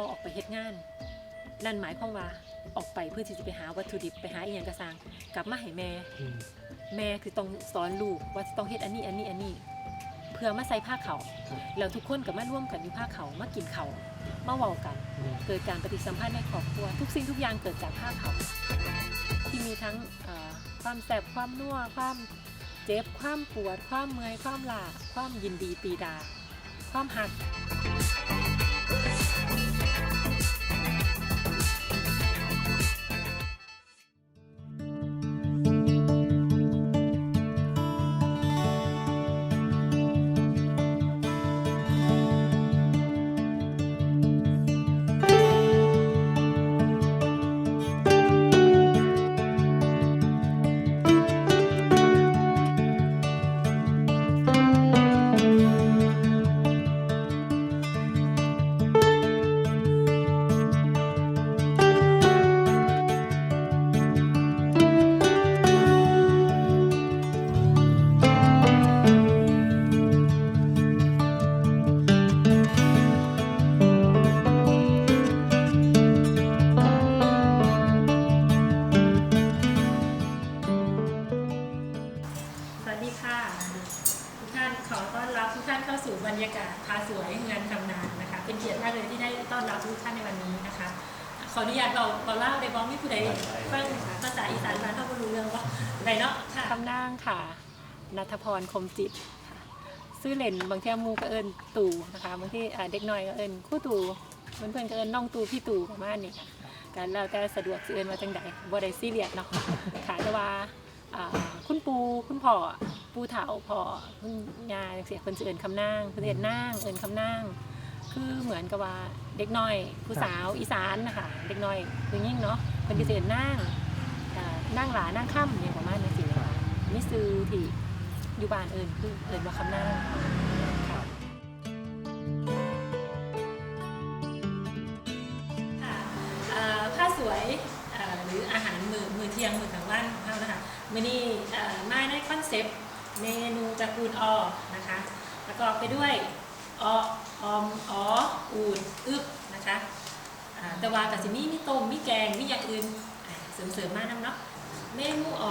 อออกไปเฮ็ดงาน นั่นหมายความว่าออกไปเพื่อที่จะไปหาวัตถุดิบไปหาอีหยังกระซังกลับมาให้แม่อืมแม่คือต้องสอนลูกว่าจะต้องเฮ็ดอันนี้อันนี้อันนี้ เพื่อมาใส่ผ้าเขาวครับแล้วทุกคนก็มาร่วมกันอยู่ผ้าเขาวมากินเขาวมาเว้ากัน อืม เกิดการปฏิสัมพันธ์ในครอบครัว ทุกสิ่งทุกอย่างเกิดจากผ้าเขาวที่มีทั้งเอ่อความแสบความนัวความเจ็บความปวด ความเมื่อยความลาความยินดีปีดา ความหัก จิตซื้อเล่นบางทีหมูก็เอิญตู่นะคะบางที่เด็กน้อยก็เอิญคู่ตู่เพื่อนๆก็เอิญน้องตู่พี่ตู่ประมาณนี้ค่ะการแล้วแต่สะดวกสิเอิญมาจังใดบ่ได้ซีเรียสเนาะค่ะแต่ว่าคุณปูคุณพ่อปูเถาพ่อคุณยายเสียคนเอินคำนางเพิ่นเอินนางเอินคำนางคือเหมือนกับว่าเด็กน้อยผู้สาวอีสานนะคะเด็กน้อยคือยิ่งเนาะเพิ่นก็สิเอินนางอ่านางหลานางค่ำอย่างประมาณนี้สิคะนี่ซื้อที่ อยู่บ้านเอินคือเอินว่าคำนางค่ะค่ะอ่าผ้าสวยหรืออาหารมือมือเที่ยงมือกลางวันของเรานะคะมื่อนี้เอ่อมาในคอนเซปต์เมนูตระกูลออนะคะประกอบไปด้วยออออมอออูดอึบนะคะแต่ว่ากับสิมีมีต้มมีแกงมีอย่างอื่นเสริมๆมากน้ำเนาะเมนูออ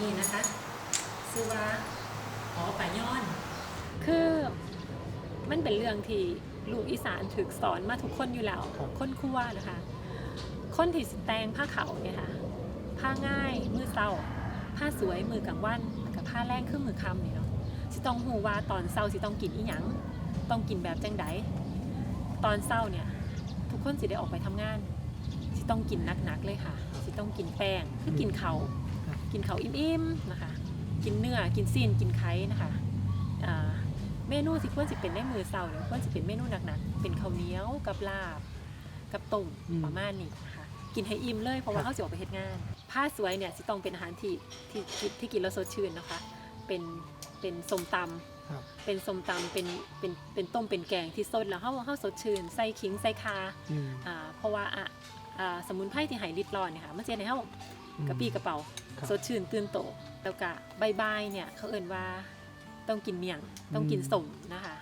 นี่นะคะชื่อว่าออป่าย้อน คือมันเป็นเรื่องที่ลูกอีสานถึกสอนมาทุกคนอยู่แล้วครับคนครั่วนะคะ คนที่สิแตงผ้าเขาวเนี่ยค่ะผ้าง่ายมือเศร้าผ้าสวยมือกลางวันกับผ้าแรงคือมือคำนี่เนาะสิต้องหูว่าตอนเศร้าสิต้องกินอีหยังต้องกินแบบจังไดตอนเศร้าเนี่ย ทุกคนสิได้ออกไปทำงานสิต้องกินหนักๆเลยค่ะสิต้องกินแป้งคือกินเขาวครับ กินเขาวอิ่มๆนะคะ กินเนื้อกินซีนกินไข่นะคะอ่าเมนูสิควรสิเป็นในมือเศร้าเนี่ยควรสิเป็นเมนูหนักๆเป็นข้าวเหนียวกับลาบ กับต้มอืมประมาณนี้นะคะกินให้อิ่มเลยเพราะว่าครับเขาจะออกไปเฮ็ดงานผ้าสวยเนี่ยสิต้องเป็นอาหารที่ที่ที่ที่กินแล้วสดชื่นนะคะ เป็นเป็นส้มตำครับเป็นส้มตำเป็นเป็นเป็นต้มเป็นแกงที่สดแล้วเขาเขาสดชื่นใส่ขิงใส่คาอืมอ่าเพราะว่าอะอ่าสมุนไพรที่ใหายริดร้อนเนี่ยค่ะมันจะให้เขาอืม กระปี้กระเป๋าครับ สดชื่นตื่นโตแล้วก็บายบายเนี่ยเขาเอ่นว่าต้องกินเมี่ยงต้องกินอืมสมนะคะ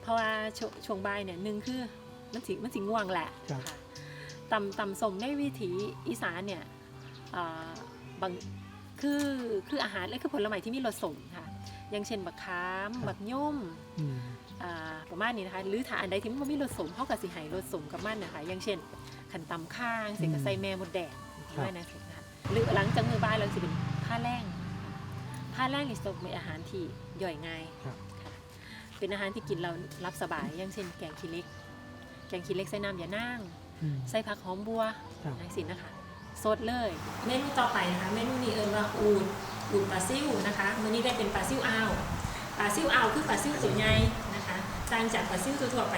เพราะว่าชวช่วงบ่ายเนี่ยหนึ่งคือมันสิมันสิง่วงแหละครับ ค่ะตำตำสมในวิถีอีสานเนี่ยอ่าบางคือคืออาหารเลยคือผลไม้ที่มีรสสมค่ะอย่างเช่นบักขามครับ บักย่อมอืม อ่าประมาณนี้นะคะหรือถ้าอันใดที่มันบ่มีรสสมเขากับสิใหายรสสมกับมันนะคะอย่างเช่นขันตำข้างเสกอืมใส่แม่มดแดงครับ ว่านะนะคะ หรือหลังจากมือบ่ายเราจะเป็นผ้าแรงผ้าแรงนี่จะเป็นอาหารที่ย่อยง่ายครับค่ะเป็นอาหารที่กินเรารับสบายอย่างเช่น แกงขี้เหล็ก แกงขี้เหล็กใส่น้ำยานางอืมใส่ผักหอมบัวครับอะไรสินะคะสดเลย เมนูต่อไปนะคะเมนูนี้เอิญว่าอูดอูดปลาซิวนะคะมื้อนี้ได้เป็นปลาซิวอ้าวปลาซิวอ้าวคือปลาซิวตัวใหญ่นะคะต่างจากปลาซิวทั่วๆไป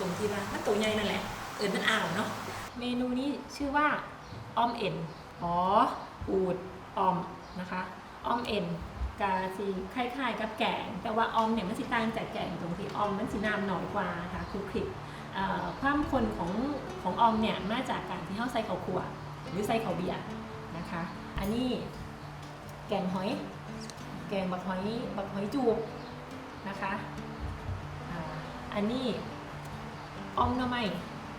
ตรงที่ว่ามันตัวใหญ่นั่นแหละเอิญมันอ้าวเนาะเมนูนี้ชื่อว่าออมเอ็น อ๋ออูดออมนะคะออมเอ็นกาสีคล้ายๆกับแกง แต่ว่าออมเนี่ยมันสิต่างจากแกงตรงที่ออมมันสิน้ำหน่อยกว่าค่ะคลุกคลิกความคนของของออมเนี่ยมาจากการที่เขาใส่ข้าวคั่วหรือใส่ข้าวเบียร์นะคะ อันนี้แกงหอย แกงบักหอยบักหอยจูบนะคะอันนี้ออมหน่อไม้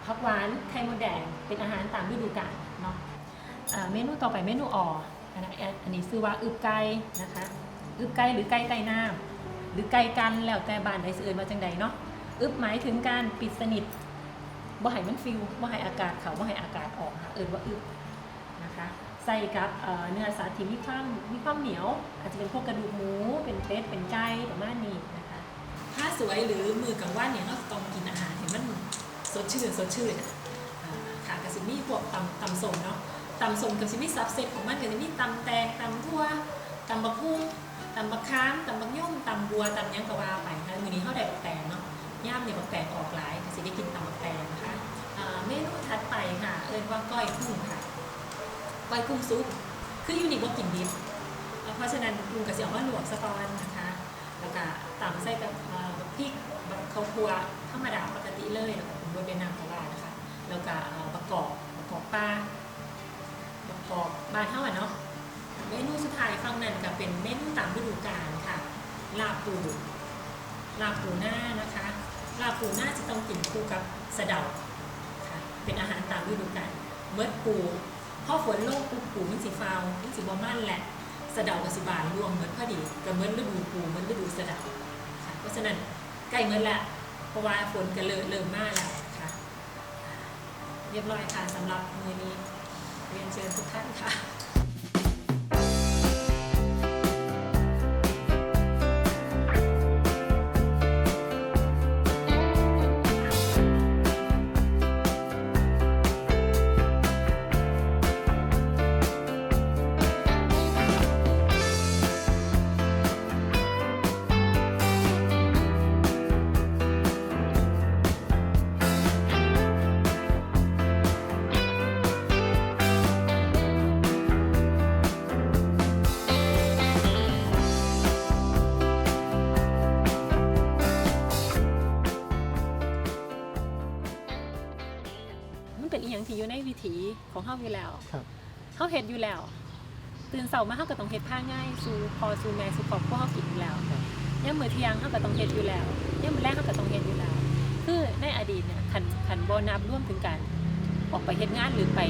ผักหวานไข่มดแดงเป็นอาหารตามฤดูกาลเนาะ เมนูต่อไปเมนูอ่ออันนั้นอันนี้ชื่อว่าอึบไก่นะคะ อึบไก่หรือไก่ไก่น้ำหรือไก่กันแล้วแต่บ้านใดสิเอิ้นมาจังใดเนาะ อึบหมายถึงการปิดสนิทบ่ให้มันฟิวบ่ให้อากาศเขาบ่ให้อากาศออกค่ะเอิ้นว่าอึบนะคะใส่กับเนื้อสัตว์ที่มีความมีความเหนียว อาจจะเป็นพวกกระดูกหมู เป็นเป็ดเป็นไก่ประมาณนี้นะคะถ้าสวยหรือมือกลางวันเนี่ยเราต้องกินอาหารเห็นมันสดชื่นสดชื่นอะอ่าค่ะกระสิมีพวกตำตำส้มเนาะ ตำสมกับสิมีซับเซตของมันก็จะมีตำแตงตำทั่วตำบักหุ่งตำบักค้ามตำบักย่อมตำบัวตำยังก็ว่าไปนะคะมื้อนี้เฮาได้บักแตงเนาะย่ามเนี่ยบักแตงออกหลายก็สิได้กินตำบักแตงนะคะอ่าเมนูถัดไปค่ะ เอิ้นว่าก้อยกุ้งค่ะ ก้อยกุ้งซุปคือยูนิคว่ากินดิบเอ่อเพราะฉะนั้นกุ้งกระเสียวว่าหลวกสะกอนนะคะ แล้วก็ตามใส่กับพริกแบบข้าวคั่วธรรมดาปกติเลยแล้วก็ปรุงรสด้วยน้ำปลานะคะ แล้วก็เอ่อประกอบประกอบปลา กอบบ้านเท่าอะเนาะเมนูสุดท้ายฝั่งนั้นก็เป็นเมนูตามฤดูกาลค่ะ ลาบปูลาบปูหน้านะคะ ลาบปูหน้าจะต้องกินคู่กับสะเดาค่ะ เป็นอาหารตามฤดูกาลเมื่อปูพอฝนลงปูปูมันสีฟาวมันสีบอมันแหละสะเดากับสิบานรวมเหมือนพอดีกับเหมือนฤดูปูเหมือนฤดูสะเดาค่ะเพราะฉะนั้นใกล้เหมือนละเพราะว่าฝนก็เริ่มมมาแล้วค่ะ เรียบร้อยค่ะสำหรับมือนี้ เรียนเมันเป็นอีหยังที่อยู่ในวิถีของเฮาอยู่แล้วครับเฮาเฮ็ดอยู่แล้ว ตื่นเช้ามาเฮาก็ต้องเฮ็ดผ้าง่ายสู่พอสู่แม่สู่ครอบครัวเฮากินอยู่แล้วครับยามมื้อเที่ยงเฮาก็ต้องเฮ็ดอยู่แล้วยามมื้อแรกเฮาก็ต้องเฮ็ดอยู่แล้ว คือในอดีตเนี่ยคันคันบ่นับร่วมถึงการออกไปเฮ็ดงานหรือไป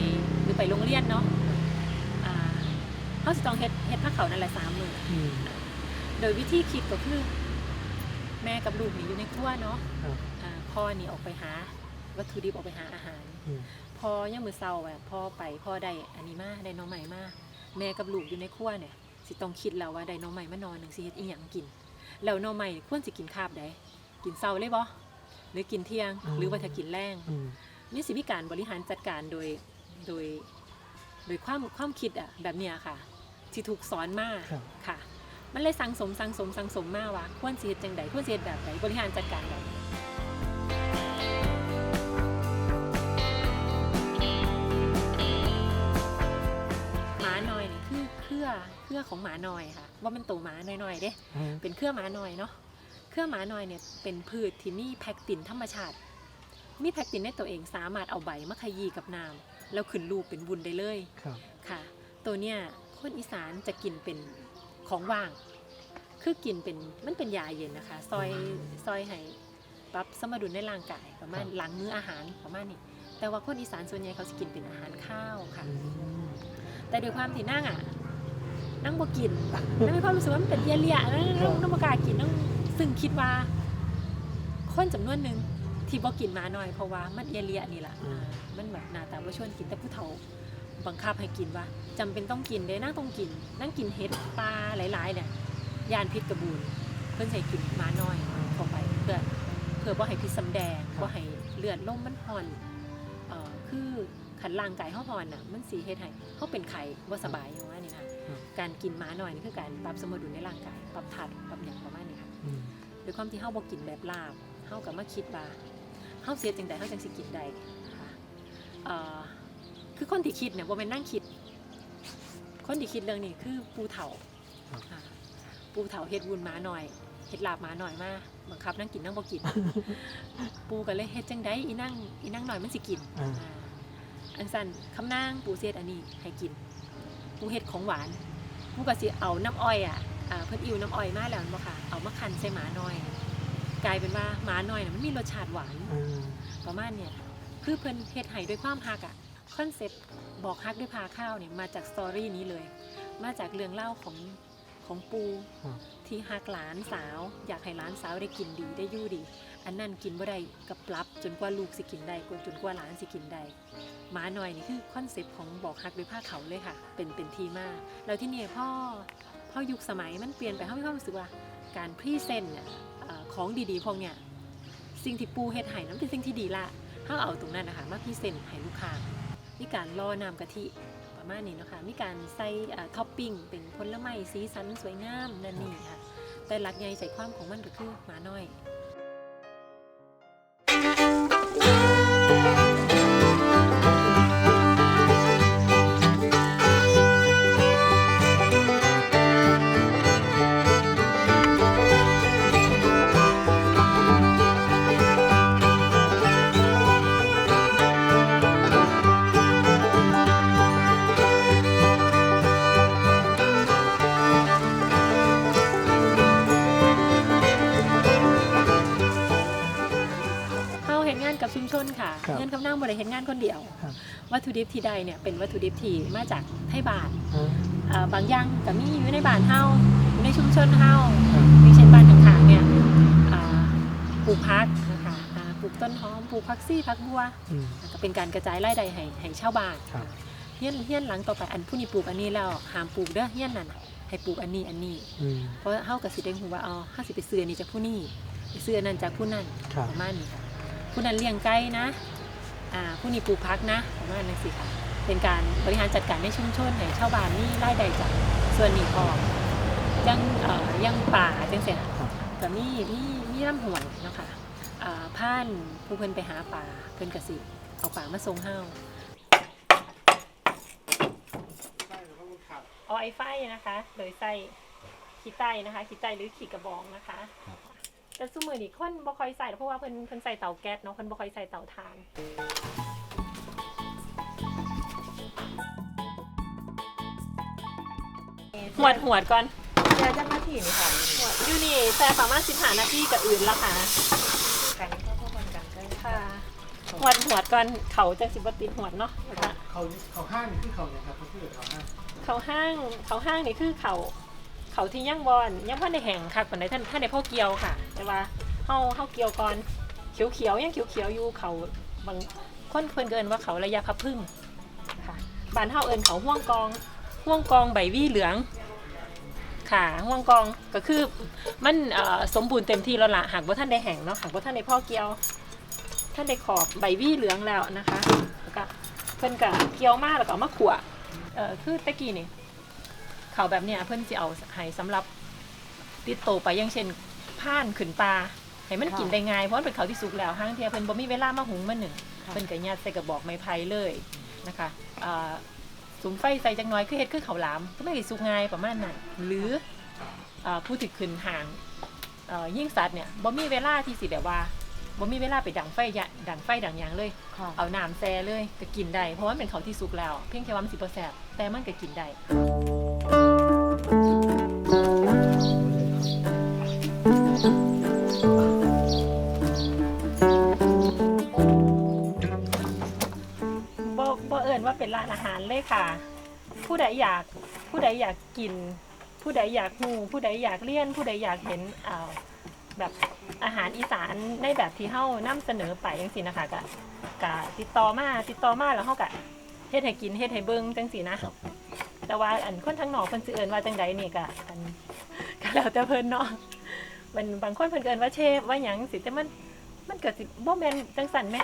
หรือไปโรงเรียนเนาะอ่าเฮาสิต้องเฮ็ดเฮ็ดผ้าเขาวนั่นแหละสามมื้ออืมโดยวิธีคิดก็คือ แม่กับลูกนี่อยู่ในครัวเนาะครับอ่าพ่อนี่ออกไปหา วัตถุดิบออกไปหาอาหาร อืม พอย่ามมือเศร้าแบบพ่อไปพ่อได้อันนี้มาได้น้องใหม่มาแม่กับลูกอยู่ในครัวเนี่ยสิต้องคิดแล้วว่าได้น้องใหม่มานอนหนึ่งสิเฮ็ดอีหยังกิน แล้วน้องใหม่ควรสิกินคาบใดกินเช้าเลยบ่หรือกินเที่ยงหรือว่าถ้ากินแรงอืม นี่สิมีการบริหารจัดการโดยโดย โดยความความคิดอะแบบเนี้ยค่ะที่ถูกสอนมาครับ ค่ะ มันเลยสังสมสังสมสังสมมาว่าควรสิเฮ็ดจังใดควรสิเฮ็ดแบบใดบริหารจัดการแบบใด เครือเครือของหมาน้อยค่ะว่ามันโตวหมาน้อยๆเด้อืมเป็นเครือหมาน้อยเนาะเครือหมาน้อยเนี่ยเป็นพืชที่มีแพคตินธรรมชาติ มีแพคตินในตัวเองสามารถเอาใบมาขยี้กับน้ำแล้วขึ้นรูปเป็นวุ้นได้เลยครับค่ะ ตัวเนี้ยคนอีสานจะกินเป็นของว่าง คือกินเป็นมันเป็นยาเย็นนะคะ ซอยซอยให้ปรับสมดุลในร่างกายประมาณหลังมื้ออาหารประมาณนี้แต่ว่าคนอีสานส่วนใหญ่เขาจะกินเป็นอาหารข้าวค่ะอืมแต่ด้วยความที่นั่งอะ นั่งบ่กินนั่งมีความรู้สึกว่ามันเป็นเลี่ยๆนั่งนั่งนั่งบ่กล้ากินนั่งซึ่งคิดว่า คนจำนวนหนึ่งที่บ่กินมาหน่อยเพราะว่ามันเลี่ยๆนี่แหละอ่ามันแบบหน้าตาบ่ชวนกินแต่ผู้เฒ่าบังคับให้กินว่าจำเป็นต้องกินเด้นั่งต้องกิน นั่งกินเห็ดปลาหลายๆเนี่ยยานพิษกระบูนเพิ่นใส่กินมาน้อยเข้าไปเพื่อเพื่อบ่ให้พิษสำแดงบ่ให้เลือดลมมันห่อนเอ่อคือขันร่างกายเฮาห่อนน่ะ มันสิเฮ็ดให้เฮาเป็นไข้บ่สบายอย่างว่านี่นะ การกินม้าหน่อยนี่คือการปรับสมดุลในร่างกายปรับธาตุปรับอย่างประมาณนี้ค่ะอืมด้วยความที่เฮาบ่กินแบบลาบเฮาก็มาคิดว่าเฮาเสียจังไดเฮาจังสิกินได้ค่ะเอ่อคือคนที่คิดเนี่ยบ่แม่นนั่งคิด คนที่คิดเรื่องนี้คือปูเฒ่าค่ะปูเฒ่าเฮ็ดวุ้นม้าหน่อยเฮ็ดลาบม้าหน่อยมาบังคับนั่งกินนั่งบ่กิน ปูก็เลยเฮ็ดจังไดอีนั่งอีนั่งหน่อยมันสิกินอ่าอ่าอันสั่นคำนางปูเสียดอันนี้ให้กิน ปูเฮ็ดของหวานปูก็สิเอาน้ำอ้อยอะอ่าเพิ่นอิ่วน้ำอ้อยมาแล้วบ่ค่ะเอามาคั้นใส่หมาน้อย กลายเป็นว่าหมาน้อยน่ะมันมีรสชาติหวานอืมประมาณเนี่ยคือเพิ่นเฮ็ดให้ด้วยความฮักอะคอนเซ็ปต์บอกฮักด้วยพาข้าวเนี่ยมาจากสตอรี่นี้เลย มาจากเรื่องเล่าของ ของปูครับที่ฮักหลานสาว อยากให้หลานสาวได้กินดีได้อยู่ดี อันนั้นกินบ่ได้กับปรับจนกว่าลูกสิกินได้จนกว่าหลานสิกินได้หมาหน่อยนี่คือคอนเซ็ปต์ของบอกฮักด้วยผ้าเขาเลยค่ะ เป็นเป็นทีมาแล้วที่นี่พ่อพ่อยุคสมัยมันเปลี่ยนไปเขามีความรู้สึกว่าการพรีเซนต์เนี่ยเอ่อของดีๆพวกเนี่ยสิ่งที่ปูเฮ็ดให้นั้นเป็นสิ่งที่ดีละเขาเอาตรงนั้นนะคะมาพรีเซนต์ให้ลูกค้ามีการรอน้ำกะทิประ มานี่เนาะคะมีการใส่ท็อปปิ้งเป็นผลไม้สีสันสวยงามนั่นนี่ค่ะ แต่หลักใหญ่ใส่ความของมันก็คือหมาน้อย ชุมชนค่ะครับเงินคำนั่งบริเห็นงานคนเดียว ครับ วัตถุดิบที่ใดเนี่ยเป็นวัตถุดิบที่มาจากไทยบาทอืมอ่าบางอย่างก็มีอยู่ในบ้านเฮาอยู่ในชุมชนเฮาครับ อย่างเช่นบ้านข้างๆเนี่ยอ่าปลูกพักนะคะอ่าปลูกต้นหอมปลูกพักซี่พักบัว อืม ก็เป็นการกระจายรายได้ให้ให้ชาวบ้านครับ เฮียนเฮียนหลังต่อไปอันผู้นี้ปลูกอันนี้แล้วห้ามปลูกเด้อเฮียนนั่นน่ะให้ปลูกอันนี้อันนี้ อืมเพราะเฮาก็สิได้ฮู้ว่าอ๋อเฮาสิไปซื้ออันนี้จากผู้นี้ไปซื้ออันนั้นจากผู้นั้นครับ ประมาณนี้ค่ะ ผู้นั้นเลี้ยงไก่นะอ่าผู้นี้ปลูกพักนะประมาณนั้นสิค่ะเป็นการบริหารจัดการในชุมชนให้ชาวบ้านนี่รายได้จากส่วนนี้พอยังเอ่อยังป่าจังเสียครับก็มีมีมีลำห้วยเนาะค่ะอ่าผ่านผู้เพิ่นไปหาป่าเพิ่นก็สิเอาป่ามาส่งเฮาออไอไฟนะคะ โดยใส่ขี้ไต้นะคะขี้ไต้หรือขี้กระบองนะคะ แต่ซุมือนี่คนบ่ค่อยใส่เพราะว่าเพิ่นเพิ่นใส่เตาแก๊สเนาะเพิ่นบ่ค่อยใส่เตาถ่าน หวดหวดก่อนเดี๋ยวจะมาถี่นี่ค่ะหวดอยู่นี่แต่ประมาณ15นาทีกับอื่นละค่ะกันเข้าเข้ากันกันก็ค่ะหวดหวดก่อนเขาจังสิบ่ติดหวดเนาะแล้วก็เขาเขาห้างนี่คือเขาเนี่ยครับเขาคือเขาห้างเขาห้างเขาห้างนี่คือเขา เขาที่ย่างบอนย่างพ่อในแห่งคักปานใดท่านท่านในพ่อเกียวค่ะ แต่ว่าเฮาเฮาเกียวก่อนเขียวเขียวๆยังเขียวเขียวอยู่เขาบางคนเพิ่นเกินว่าเขาระยะพับพึ่งค่ะบ้านเฮาเอิ้นเขาห่วงกองห่วงกองใบวี่เหลืองค่ะห่วงกองก็คือมันเอ่อสมบูรณ์เต็มที่แล้วล่ะหากว่าท่านได้แห่งเนาะหากว่าท่านได้พ่อเกียว ท่านได้ขอบใบวี่เหลืองแล้วนะคะแล้วก็เพิ่นก็เกียวมากแล้วก็มาขั่วเอ่อคือตะกี้นี่ เขาแบบเนี้ยเพิ่นสิเอาให้สำหรับติดโตไปอย่างเช่นผ่านขึ้นปลาให้มันกินได้ง่ายเพราะมันเป็นเขาที่สุกแล้วห้างเทียเพิ่นบ่มีเวลามาหุงมาหนึ่งเพิ่นก็ยัดใส่กระบอกไม้ไผ่เลยนะคะอ่าสุมไฟใส่จังน้อยคือเฮ็ดคือข้าวหลามก็ไม่ได้สุกง่ายประมาณนั้นหรืออ่าผู้ที่ขึ้นห่างเอ่อยิ่งสัตว์เนี่ยบ่มีเวลาที่สิแบบว่าบ่มีเวลาไปดังไฟยะดังไฟดังหยังเลย ค่ะ เอาน้ำแซ่เลยก็กินได้เพราะว่ามันเป็นเขาวที่สุกแล้ว เพียงแค่ว่ามันสิบ่แซ่บแต่มันก็กินได้ บ่บ่เอิ้นว่าเป็นร้านอาหารเลยค่ะ ผู้ใดอยากผู้ใดอยากกิน ผู้ใดอยากฮู้ผู้ใดอยากเรียน ผู้ใดอยากเห็นอ่าแบบอาหารอีสานในแบบที่เฮานำเสนอไปจังซี่นะคะก็กะติดต่อมาติดต่อมาแล้วเขากะเฮ็ดให้กินเฮ็ดให้เบิ่งจังสีนะ แต่ว่าอันคนทั้งหนอกเพิ่นสิเอิ้นว่าจังใดนี่กะอันก็แล้วแต่เพิ่นเนาะมันบางคนเพิ่นเอิ้นว่าเชฟว่าหยังสิแต่มันมันก็สิบ่แม่นจังซั่นแหม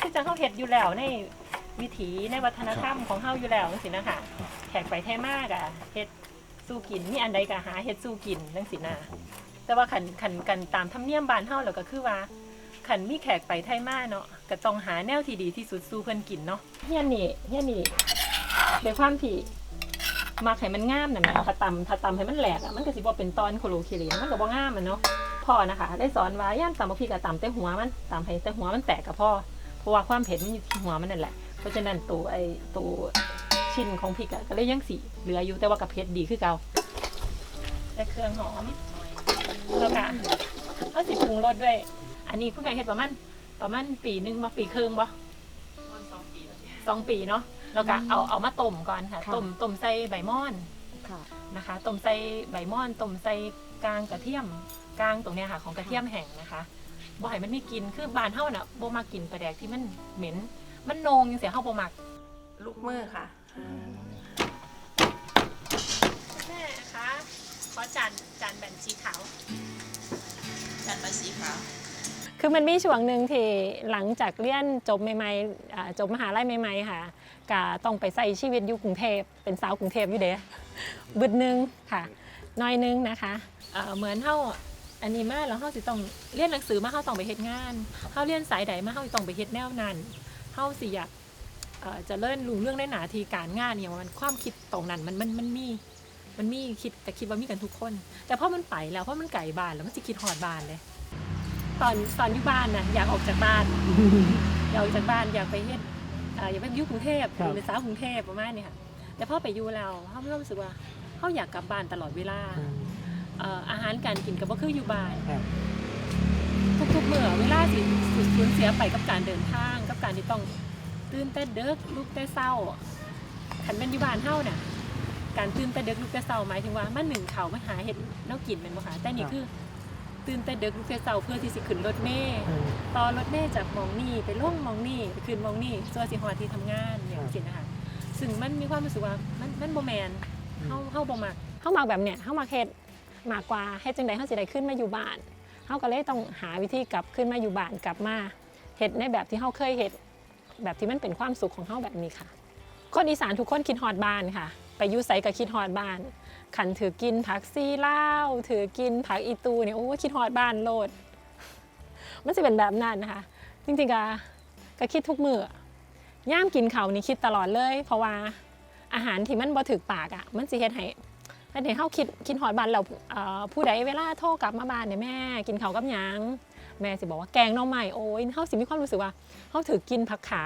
คือจังเฮาเฮ็ดอยู่แล้วในวิถีในวัฒนธรรมของเฮาอยู่แล้วจังซี่นะคะแขกไปแท้มากอะเฮ็ดสู้กินมีอันใดก็หาเฮ็ดสู้กินจังซี่นะแต่ว่าคันคันกันตามธรรมเนียมบ้านเฮาแล้วก็คือว่าขันมีแขกไปไทยมาเนาะก็ต้องหาแนวที่ดีที่สุดสู้เพิ่นกินเนาะเฮียนี่เฮียนี่ด้วยความที่ มักให้มันงามน่ะนะถ้าตำถ้าตำให้มันแหลกอะมันก็สิบ่เป็นตอนโคโลเคเลมันก็บ่งามอะเนาะพ่อนะคะ ได้สอนว่าย่ามตำบักพริกก็ตำแต่หัวมันตำให้แต่หัวมันแตกกับพ่อเพราะว่าความเผ็ดมันอยู่ที่หัวมันนั่นแหละ เพราะฉะนั้นตัวไอ้ตัวชิ้นของพริกอะก็เลยยังสิเหลืออยู่แต่ว่ากับเผ็ดดีคือเก่าแต่เครื่องหอมแล้วก็เขาสิปรุงรสด้วย อันนี้คุณแม่เฮ็ดประมาณประมาณปีหนึงมาปีครึ่งบ่สองปีเนาะ แล้วก็เอาเอามาต้มก่อนค่ะค่ะ ต้มต้มใส่ใบม่อนค่ะนะคะต้มใส่ใบม่อนต้มใส่กลางกระเทียมกลางตรงเนี้ยค่ะ ของกระเทียมแห้งนะคะบ่ให้มันไม่กินคือบานเฮาน่ะบ่มากินปลาแดกที่มันเหม็น มันโหนงจังซี่เฮาบ่มักลูกมือค่ะแม่คะขอจานจานแบนสีขาวจานใบสีขาว คือมันมีช่วงหนึ่งที่หลังจากเรียนจบใหม่ๆอ่าจบมหาลัยใหม่ๆค่ะ ก็ต้องไปใส่ชีวิตอยู่กรุงเทพเป็นสาวกรุงเทพอยู่เด้บึดหนึงค่ะน้อยนึงนะคะเอ่อเหมือนเฮาอันนี้มาแล้วเฮาสิต้องเรียนหนังสือมาเฮาต้องไปเฮ็ดงานเฮาเรียนสายใดมาเฮาสิต้องไปเฮ็ดแนวนั้นเฮาสิอยากเอ่อเจะเลิ่นรู้เรื่องในหนาทีการงานเนี่ยมันความคิดตรงนั้นมันมันมันมีมันมีคิดแต่คิดว่ามีกันทุกคน แต่พอมันไปแล้วเพราะมันไก่บ้านแล้วมันสิคิดหอดบ้านเลย ตอนตอนอยู่บ้านนะอยากออกจากบ้าน อยากออกจากบ้านอยากไปเฮ็ด อ่าอยากไปอยู่กรุงเทพครับ เป็นสาวกรุงเทพประมาณนี้ค่ะแต่พอไปอยู่แล้วเขาไม่รู้สึกว่าเขาอยากกลับบ้านตลอดเวลาเอ่ออาหารการกินก็บ่คืออยู่บ้านครับ ทุกๆเมื่อเวลาสิสูญสูญเสียไปกับการเดินทาง กับการที่ต้องตื่นแต่เด็กลุกแต่เศร้าขันเป็นอยู่บ้านเฮาเนี่ยการตื่นแต่เด็กลุกแต่เศร้าหมายถึงว่ามันหนึ่งเขาวมาหาเห็ดแนวกินเป็นบ่คะแต่นี่คือ ตื่นแต่เด็กลุกแต่เศร้าเพื่อที่สิขึ้นรถเมล์ตอนรถเมล์จากหมองนี่ไปล่งหมองนี่ไปขึ้นหมองนี่ส่วนสิฮอดที่ทำงานอย่างนี้นะคะซึ่งมันมีความรู้สึกว่ามันมันบ่แมนเฮาเฮาบ่มักเฮามักแบบเนี้ยเฮามักเฮ็ดมากกว่าเฮ็ดจังไดเฮาสิได้ขึ้นมาอยู่บ้านเฮาก็เลยต้องหาวิธีกลับขึ้นมาอยู่บ้านกลับมาเฮ็ดในแบบที่เฮาเคยเฮ็ดแบบที่มันเป็นความสุขของเฮาแบบนี้ค่ะคนอีสานทุกคนคิดฮอดบ้านค่ะ ไปอยู่ไสก็คิดฮอดบ้าน ขันถือกินผักซีเล่าถือกินผักอีตูเนี่ยโอ้คิดฮอดบ้านโลด มันจะเป็นแบบนั้นนะคะ จริงๆก็ก็คิดทุกมือย่ามกินเขานี่คิดตลอดเลย เพราะว่าอาหารที่มันบ่ถึกปากอะ มันสิเฮ็ดให้เฮ็ดให้เฮาคิดคิดฮอดบ้านเราผู้ใดเวลาโทรกลับมาบ้านเนี่ยแม่ กินเขากับหยังแม่สิบอกว่าแกงน่อไม้โอ้ยเฮาสิมีความรู้สึกว่าเฮาถือกินผักขา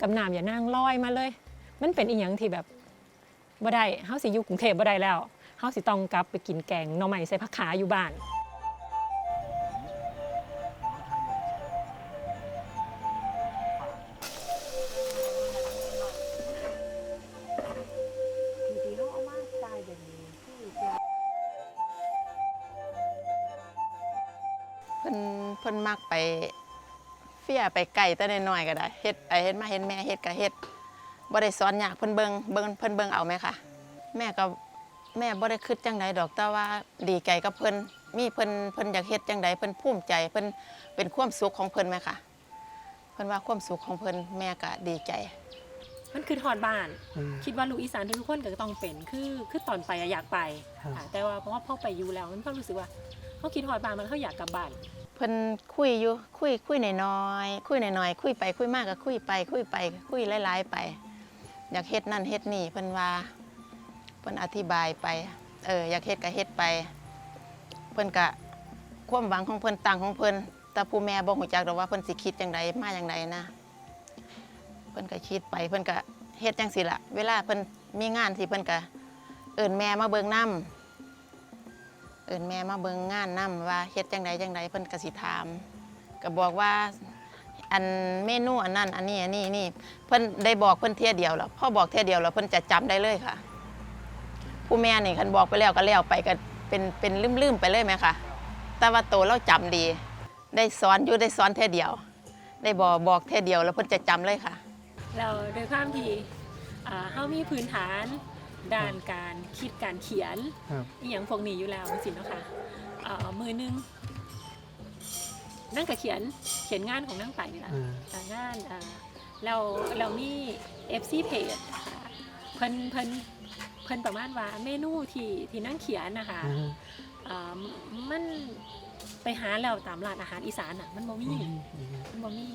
กับน้ำอย่านางลอยมาเลย มันเป็นอีหยังที่แบบ บ่ได้เฮาสิอยู่กรุงเทพบ่ได้แล้วเฮาสิต้องกลับไปกินแกงหน่อไม้ใส่ผักขาอยู่บ้านเพิ่นเพิ่นมักไปเฟี้ยไปไก่แต่น้อยๆก็ได้เฮ็ดไปเฮ็ดมาเห็นแม่เฮ็ดก็เฮ็ด บ่ได้สอนยากเพิ่นเบิ่งเบิ่งเพิ่นเบิ่งเอาไหมคะแม่ก็แม่บ่ได้คิดจังใดดอกแต่ว่าดีใจกับเพิ่นมีเพิ่นเพิ่นอยากเฮ็ดจังใดเพิ่นภูมิใจเพิ่นเป็นความสุขของเพิ่นไหมคะเพิ่นว่าความสุขของเพิ่นแม่ก็ดีใจ มันคือทอดบ้าน คิดว่าลูกอีสานทุกๆคนก็ต้องเป็นคือคือตอนไปอะอยากไปครับค่ะแต่ว่าเพราะว่าพอไปอยู่แล้วมันก็รู้สึกว่าเขาคิดทอดบ้านมันเขาอยากกลับบ้านเพิ่นคุยอยู่คุยคุยน้อยๆคุยน้อยๆคุยไปคุยมากก็คุยไป คุยไปคุยหลายๆไป อยากเฮ็ดนั่นเฮ็ดนี่เพิ่นว่าเพิ่นอธิบายไป เอออยากเฮ็ดก็เฮ็ดไป เพิ่นก็ความหวังของเพิ่นต่างของเพิ่นแต่ผู้แม่บ่ฮู้จักดอกว่าเพิ่นสิคิดจังไดมาจังไดนะ เพิ่นก็คิดไปเพิ่นก็เฮ็ดจังซี่ล่ะเวลาเพิ่นมีงานสิเพิ่นก็เอิ้นแม่มาเบิ่งนํเอิ้นแม่มาเบิ่งงานนํว่าเฮ็ดจังไดจังไดเพิ่นก็สิถามก็บอกว่า อันเมนูอันนั้นอันนี้อันนี้นี่เพิ่นได้บอกเพิ่นเที่ยเดียวแล้วพอบอกเที่ยเดียวแล้วเพิ่นจะจำได้เลยค่ะ ผู้แม่นี่คันบอกไปแล้วก็แล้วไปก็เป็นเป็นลืมๆไปเลยไหมคะแต่ว่าโตเราจำดี ได้สอนอยู่ได้สอนเที่ยเดียว ได้บอกบอกเที่ยเดียวแล้วเพิ่นจะจำเลยค่ะ เราโดยความที่อ่าเขามีพื้นฐานด้านการคิดการเขียนครับอหย่างพวกนี้อยู่แล้วสิเนาะค่ะเอ่อมือหนึง นั่งกับเขียนเขียนงานของนั่งไปนี่แหละอ่า อ่างานอ่าเราเรามี FC page ค่ะเพิ่นเพิ่นเพิ่นประมาณว่าเมนูที่ที่นั่งเขียนนะคะ อ่าอ่ามันไปหาแล้วตามร้านอาหารอีสานอะ มันบ่มีอืมอืมมันบ่มี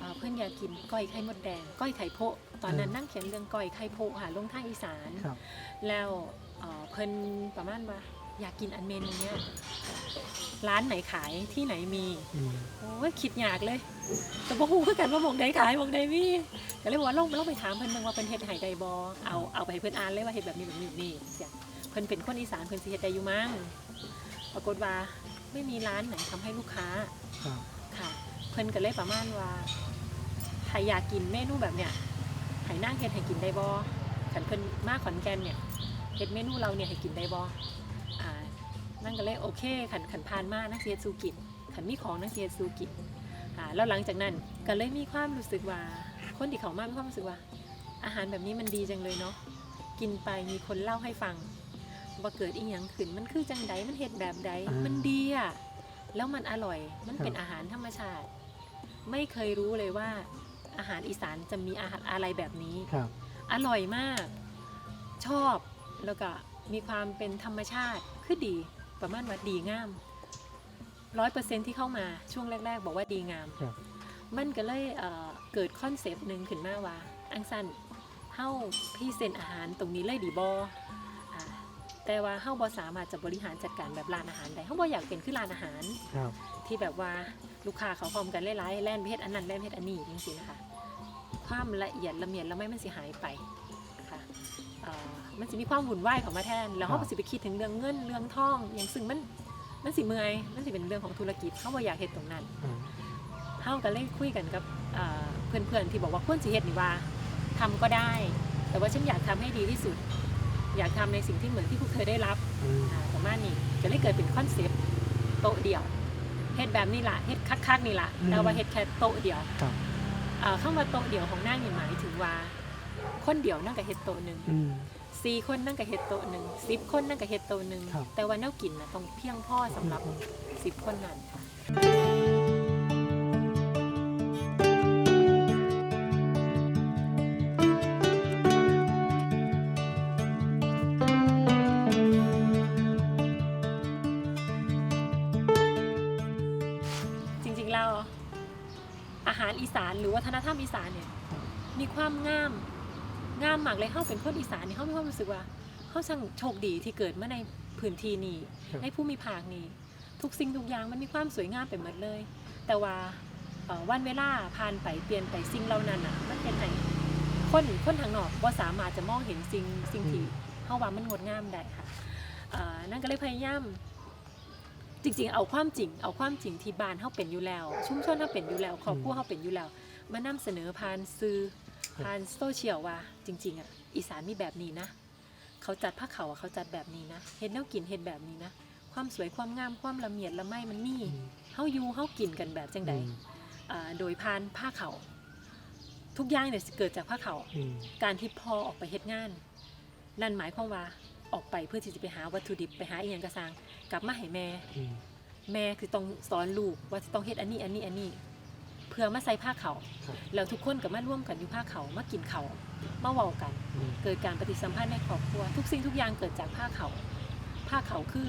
อ่าเพิ่นอยากกินก้อยไข่มดแดง ก้อยไข่โพะตอนนั้นนั่งเขียนเรื่องก้อยไข่โพะค่ะลงทางอีสาน ครับ แล้วเอ่อเพิ่นประมาณว่า อยากกินอันเมนูเนี้ยร้านไหนขายที่ไหนมีอืมโอ้ยคิดยากเลย แต่บ่ฮู้คือกันว่าหมองใดขายหมองใดมีก็เลยบอกว่าลองลองไปถามเพิ่นเบิ่งว่าเพิ่นเฮ็ดให้ได้บ่เอาเอาไปให้เพิ่นอ่านเลยว่าเฮ็ดแบบนี้แบบนี้นี่เสียเพิ่นเป็นคนอีสานเพิ่นสิเฮ็ดได้อยู่มั้งปรากฏว่าไม่มีร้านไหนทำให้ลูกค้าครับ ค่ะ เพิ่นก็เลยประมาณว่าถ้าอยากกินเมนูแบบเนี้ยให้นั่งเฮ็ดให้กินได้บ่ขันเพิ่นมาขอนแก่นเนี่ยเฮ็ดเมนูเราเนี่ยให้กินได้บ่อ่า นั่นก็เลยโอเคขันขันพานมานักเสียสูกินขันมีของนักเสียสูกินอ่าแล้วหลังจากนั้นก็เลยมีความรู้สึกว่าคนที่เขามามีความรู้สึกว่า อาหารแบบนี้มันดีจังเลยเนาะกินไปมีคนเล่าให้ฟังว่าเกิดอีหยังขึ้นมันคือจังใดมันเฮ็ดแบบใดมันดีอะแล้วมันอร่อยมันเป็นอาหารธรรมชาติ ไม่เคยรู้เลยว่า อาหารอีสานจะมีอาหารอะไรแบบนี้ครับ อร่อยมาก ชอบแล้วก็มีความเป็นธรรมชาติคือดี ประมาณว่าดีงามร้อยเปอร์เซ็นที่เข้ามาช่วงแรก ๆ บอกว่าดีงาม ครับ มันก็เลยเอ่อเกิดคอนเซปต์หนึ่งขึ้นมาว่า อังสันเฮ้าพี่เซนอาหารตรงนี้เลยดีบอ่าแต่ว่าเฮ้าบอสามารถจะบริหารจัดการแบบร้านอาหารได้เฮ้าบออยากเป็นคือร้านอาหาร ครับ ที่แบบว่าลูกค้าเขาพร้อมกันหลายๆแล่นเพศอันนั้นแล่นเพศอันนี้จริงๆนะคะ ความละเอียดละเมียดละไม่มันสิหายไปค่ะเอ่อ มันสิมีความวุ่นวายของมาแทน แล้วเขาก็สิไปคิดถึงเรื่องเงินเรื่องทองอย่างซึ่งมันมันสิเมื่อยมันสิเป็นเรื่องของธุรกิจเขาบ่อยากเห็นตรงนั้นอ่าเฮาก็เลยคุยกันกับเอ่อเพื่อนๆที่บอกว่าควรสิเฮ็ดนี่ว่าทำก็ได้ แต่ว่าฉันอยากทำให้ดีที่สุด อยากทำในสิ่งที่เหมือนที่พวกเธอได้รับอืมอ่าประมาณนี้ก็เลยเกิดเป็นคอนเซปต์โต๊ะเดียวเฮ็ดแบบนี้ล่ะเฮ็ดคักๆนี่ล่ะแต่ว่าเฮ็ดแค่โต๊ะเดียวครับอ่าเข้ามาโต๊ะเดียวของนางนี่หมายถึงว่าคนเดียวนั่งกับเฮ็ดโต๊ะหนึ่งอืม สี่คนนั่งกับเฮ็ดโต๊ะหนึ่งสิบคนนั่งกับเฮ็ดโต๊ะหนึ่งครับ แต่ว่าแนวกินนะต้องเพียงพอสำหรับสิบคนนั้นค่ะ จริงๆแล้วอาหารอีสานหรือวัฒนธรรมอีสานเนี่ยมีความงาม งามมากเลยเขาเป็นคนอีสานเนี่ยเขามีความรู้สึกว่าเขาช่างโชคดีที่เกิดมาในพื้นที่นี้ครับในภูมิภาคนี้ ทุกสิ่งทุกอย่างมันมีความสวยงามไปหมดเลย แต่ว่าเอ่อวันเวลาผ่านไปเปลี่ยนไปสิ่งเหล่านั้นอะมันเป็นไงคนคนทางนอกว่าสามารถจะมองเห็นสิ่งสิ่งที่เขาว่ามันงดงามได้ค่ะเอ่อนั่นก็เลยพยายามจริงๆ เอาความจริง เอาความจริงที่บ้านเขาเป็นอยู่แล้ว ชุมชนเขาเป็นอยู่แล้วครอบครัวเขาเป็นอยู่แล้ว มานำเสนอผ่านสื่อ ผ่านโซเชียลว่าจริง ๆอะอีสานมีแบบนี้นะ เขาจัดผ้าเขาวอะเขาจัดแบบนี้นะเห็ดแนวกินเห็ดแบบนี้นะ ความสวยความงามความละเมียดละไมมันมีเฮาอยู่เฮากินกันแบบจังใดอ่าโดยผ่านผ้าเขาวทุกอย่างเนี่ยเกิดจากผ้าเขาวอืมการที่พอออกไปเฮ็ดงาน นั่นหมายความว่าออกไปเพื่อที่จะไปหาวัตถุดิบไปหาอีหยังกระซังกลับมาให้แม่อืมแม่คือต้องสอนลูกว่าจะต้องเฮ็ดอันนี้อันนี้อันนี้ เพื่อมาใส่ผ้าเขาวครับแล้วทุกคนก็มาร่วมกันอยู่ผ้าเขาวมากินเขาวมาเว้ากันอืมเกิดการปฏิสัมพันธ์ในครอบครัว ทุกสิ่งทุกอย่างเกิดจากผ้าเขาวผ้าเขาวคือ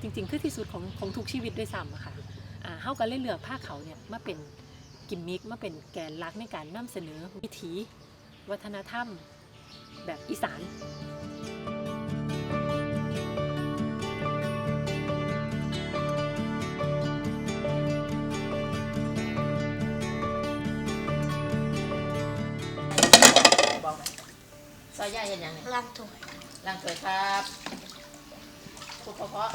จริง ๆ คือที่สุดของของทุกชีวิตด้วยซ้ำอะค่ะอ่าเฮาก็เลยเลือกผ้าเขาวเนี่ยมาเป็นกิมมิคมาเป็นแกนหลักในการนำเสนอวิถี วัฒนธรรม แบบอีสาน ย่าเห็นยังไงล่างถวยล่างถวยครับคุดเพราะ